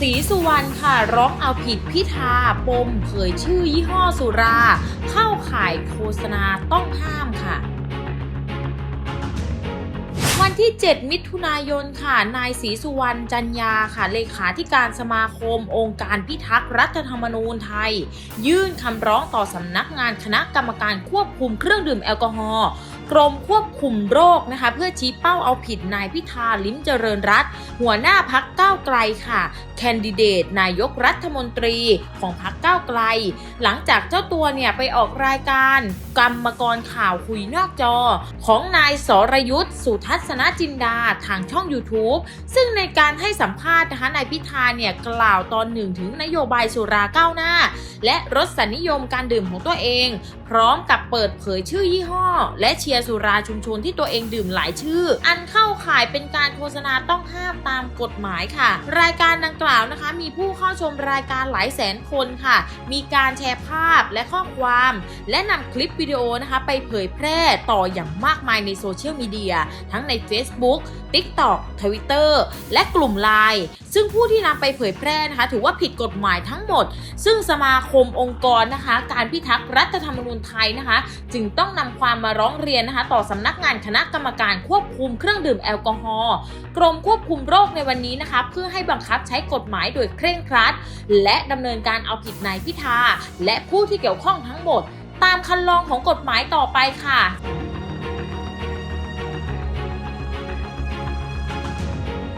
ศรีสุวรรณค่ะร้องเอาผิดพิธาปมเผยชื่อยี่ห้อสุรา เข้าข่ายโฆษณาต้องห้ามค่ะ วันที่ 7 มิถุนายนค่ะ นายศรีสุวรรณจันยาค่ะเลขาธิการสมาคม องค์การพิทักษ์รัฐธรรมนูญไทย ยื่นคำร้องต่อสำนักงานคณะกรรมการควบคุมเครื่องดื่มแอลกอฮอล์กรมควบคุมโรคนะคะ เพื่อชี้เป้าเอาผิดนายพิธาลิ้มเจริญรัตหัวหน้าพักก้าวไกลค่ะ แคนดิเดตนายกรัฐมนตรีของพักก้าวไกล หลังจากเจ้าตัวเนี่ยไปออกรายการกรรมกรข่าวคุยนอกจอ ของนายสรยุทธ์สุทัศนจินดาทางช่อง YouTube ซึ่งในการให้สัมภาษณ์นะคะนายพิธาเนี่ยกล่าวตอนหนึ่งถึงนโยบายสุราก้าวหน้า และรสนิยมการดื่มของตัวเอง พร้อมกับเปิดเผยชื่อยี่ห้อ และเชียร์สุราชุมชนที่ตัวเองดื่มหลายชื่อ อันเข้าข่ายเป็นการโฆษณาต้องห้ามตามกฎหมายค่ะ รายการดังกล่าวนะคะ มีผู้เข้าชมรายการหลายแสนคนค่ะ มีการแชร์ภาพและข้อความ และนำคลิปวิดีโอนะคะ ไปเผยแพร่ต่ออย่างมากมายในโซเชียลมีเดียทั้งใน Facebook TikTok Twitter และกลุ่ม Line ซึ่งผู้ที่นำไปเผยแพร่นะคะ ถือว่าผิดกฎหมายทั้งหมด ซึ่งสมาคมองค์กรนะคะ การพิทักษ์รัฐธรรมนูญไทยนะคะ จึงต้องนำความมาร้องเรียนนะคะ ต่อสำนักงานคณะกรรมการควบคุมเครื่องดื่มแอลกอฮอล์กรมควบคุมโรคในวันนี้นะคะ เพื่อให้บังคับใช้กฎหมายโดยเคร่งครัด และดำเนินการเอาผิดนายพิธาและผู้ที่เกี่ยวข้องทั้งหมด ตามคันลองของกฎหมายต่อไปค่ะ